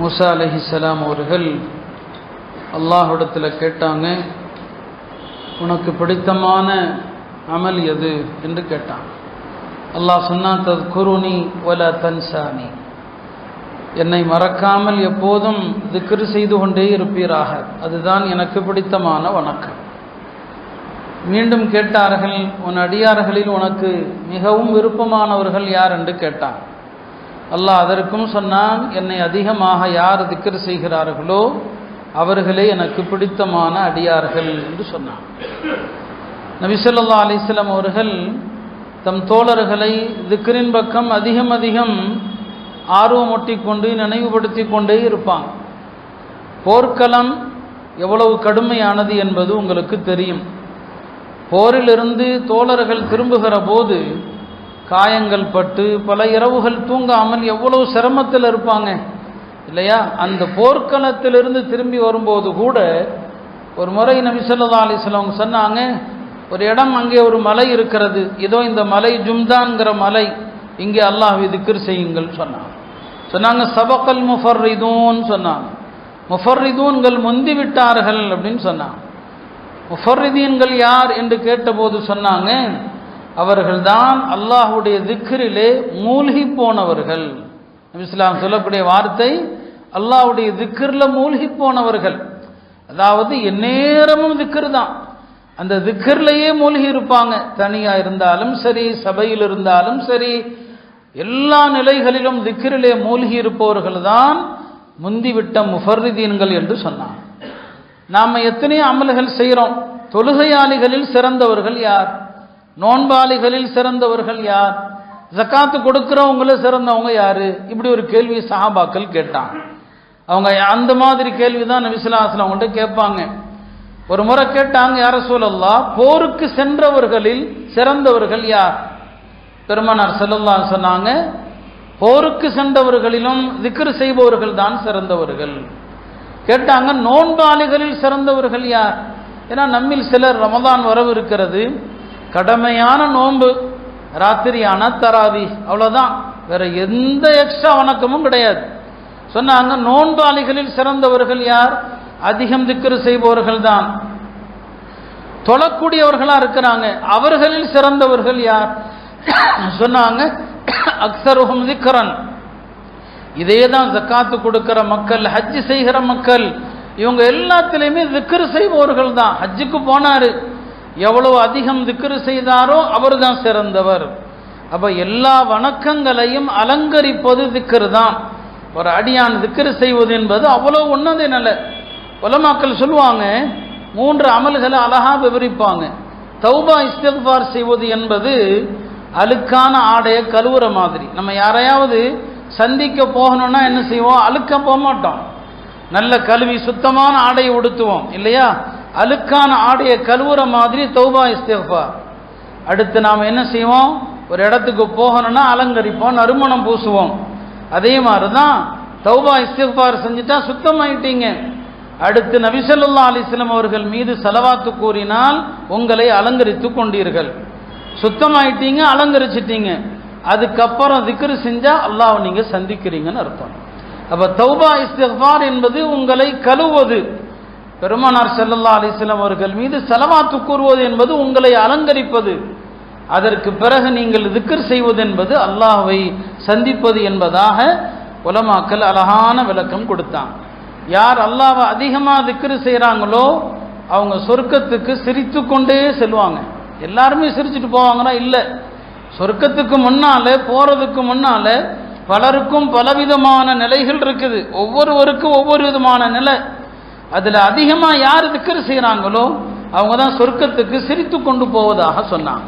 மூசா அலஹிசலாம் அவர்கள் அல்லாஹிடத்தில் கேட்டாங்க உனக்கு பிடித்தமான அமல் எது? என்று கேட்டான் அல்லாஹ் சொன்னா தத் குருணி ஒல தன்சானி. என்னை மறக்காமல் எப்போதும் திக்ரு செய்து கொண்டே இருப்பீராக. அதுதான் எனக்கு பிடித்தமான வணக்கம். மீண்டும் கேட்டார்கள் உன் அடியார்களில் உனக்கு மிகவும் விருப்பமானவர்கள் யார்? என்று கேட்டான் அல்லாஹ் அதற்கும் சொன்னான் என்னை அதிகமாக யார் திக்கர் செய்கிறார்களோ அவர்களே எனக்கு பிடித்தமான அடியார்கள் என்று சொன்னான். நபிசல்லா அலிஸ்லாம் அவர்கள் தம் தோழர்களை திக்கரின் பக்கம் அதிகம் அதிகம் ஆர்வமூட்டி கொண்டு நினைவுபடுத்தி கொண்டே இருப்பாங்க. போர்க்களம் எவ்வளவு கடுமையானது என்பது உங்களுக்கு தெரியும். போரிலிருந்து தோழர்கள் திரும்புகிற போது காயங்கள் பட்டு பல இரவுகள் தூங்காமல் எவ்வளவு சிரமத்தில் இருப்பாங்க இல்லையா? அந்த போர்க்களத்திலிருந்து திரும்பி வரும்போது கூட ஒரு முறை நபிசல்லா அலிஸ்லாம் சொன்னாங்க ஒரு இடம் அங்கே ஒரு மலை இருக்கிறது இதோ இந்த மலை ஜும்தான்கிற மலை இங்கே அல்லாஹ் திக்ர் செய்யுங்கள் சொன்னாங்க. சொன்னாங்க சபக்கல் முஃபர்ரிதூன் சொன்னாங்க. முஃபர்ரிதூன்கள் முந்தி விட்டார்கள் அப்படின்னு சொன்னாங்க. முஃபர்ரிதீன்கள் யார் என்று கேட்டபோது சொன்னாங்க அவர்கள்தான் அல்லாஹுடைய திக்ரிலே மூழ்கி போனவர்கள். இஸ்லாம் சொல்லக்கூடிய வார்த்தை அல்லாஹுடைய திக்கரில் மூழ்கி போனவர்கள். அதாவது எந்நேரமும் திக்கர் தான். அந்த திக்கர்லையே மூழ்கி இருப்பாங்க. தனியாக இருந்தாலும் சரி சபையில் இருந்தாலும் சரி எல்லா நிலைகளிலும் திக்கரிலே மூழ்கி இருப்பவர்கள் தான் முந்திவிட்ட முஃபர்ரிதீன்கள் என்று சொன்னான் நாம் எத்தனையோ அமல்கள் செய்கிறோம் தொழுகையாளிகளில் சிறந்தவர்கள் யார்? நோன்பாளிகளில் சிறந்தவர்கள் யார்? ஜக்காத்து கொடுக்குறவங்கள சிறந்தவங்க யாரு? இப்படி ஒரு கேள்வி சஹாபாக்கள் கேட்டான் அவங்க அந்த மாதிரி கேள்வி தான் நபிசுலாசலம் அவங்கள்ட்ட கேட்பாங்க. ஒரு முறை கேட்டாங்க யார சூழல்லா போருக்கு சென்றவர்களில் சிறந்தவர்கள் யார்? பெருமனார் செல்லல்லா சொன்னாங்க போருக்கு சென்றவர்களிலும் திக்ரு செய்பவர்கள் தான் சிறந்தவர்கள். கேட்டாங்க நோன்பாளிகளில் சிறந்தவர்கள் யார்? ஏன்னா நம்மில் சிலர் ரமதான் வரவு இருக்கிறது. கடமையான நோன்பு. ராத்திரியான தராவி அவ்வளோதான் வேறு எந்த எக்ஸ்ட்ரா வணக்கமும் கிடையாது. சொன்னாங்க நோன்பாளிகளில் சிறந்தவர்கள் யார்? அதிகம் திக்கரு செய்பவர்கள் தான் தொழக்கூடியவர்களாக இருக்கிறாங்க. அவர்களில் சிறந்தவர்கள் யார்? சொன்னாங்க அக்சருகும் திக்கரன் இதே தான் ஜக்காத்து கொடுக்கிற மக்கள் ஹஜ்ஜு செய்கிற மக்கள் இவங்க எல்லாத்திலையுமே திக்கரு செய்பவர்கள் தான் ஹஜ்ஜுக்கு போனாரு. எவ்வளவு அதிகம் திக்ரு செய்தாரோ அவர் தான் சிறந்தவர். அப்ப எல்லா வணக்கங்களையும் அலங்கரிப்பது திக்ரு தான் ஒரு அடியான் திக்ரு செய்வது என்பது அவ்வளவு ஒன்றது நல்ல உலமாக்கள் சொல்லுவாங்க மூன்று அமல்களை அழகா விவரிப்பாங்க. தௌபா இஸ்திஃபார் செய்வது என்பது அழுக்கான ஆடையை கழுவுற மாதிரி. நம்ம யாரையாவது சந்திக்க போகணும்னா என்ன செய்வோம்? அழுக்க போக மாட்டோம் நல்ல கழுவி சுத்தமான ஆடையை உடுத்துவோம் இல்லையா? அழுக்கான ஆடையை கழுவுற மாதிரி தௌபா இஸ்திஃபார் அடுத்து நாம் என்ன செய்வோம்? ஒரு இடத்துக்கு போகணும்னா அலங்கரிப்போம் நறுமணம் பூசுவோம். அதே மாதிரி தான் தௌபா இஸ்திஃபார் செஞ்சுட்டா சுத்தமாயிட்டீங்க. அடுத்து நபிசல்லா அலிஸ்லம் அவர்கள் மீது செலவாத்து கூறினால் உங்களை அலங்கரித்து கொண்டீர்கள். சுத்தமாயிட்டீங்க அலங்கரிச்சிட்டீங்க. அதுக்கப்புறம் திக்ரு செஞ்சால் அல்லாஹ் நீங்கள் சந்திக்கிறீங்கன்னு அர்த்தம். அப்போ தௌபா இஸ்திஃபார் என்பது உங்களை கழுவது பெருமானார் செல்லல்லா அலிஸ்லாம் அவர்கள் மீது செலவாத்து கூறுவது என்பது உங்களை அலங்கரிப்பது. அதற்கு பிறகு நீங்கள் திக்கர் செய்வது என்பது அல்லாஹுவை சந்திப்பது என்பதாக உலமாக்கல் அழகான விளக்கம் கொடுத்தான். யார் அல்லாவை அதிகமாக திக்கர் செய்கிறாங்களோ அவங்க சொர்க்கத்துக்கு சிரித்து கொண்டே செல்வாங்க. எல்லாருமே சிரிச்சுட்டு போவாங்கன்னா இல்லை. சொர்க்கத்துக்கு முன்னால் போகிறதுக்கு முன்னால் பலருக்கும் பலவிதமான நிலைகள் இருக்குது. ஒவ்வொருவருக்கும் ஒவ்வொரு விதமான நிலை. அதில் அதிகமாக யார் திக்கர் செய்கிறாங்களோ அவங்க தான் சொர்க்கத்துக்கு சிரித்து கொண்டு போவதாக சொன்னாங்க.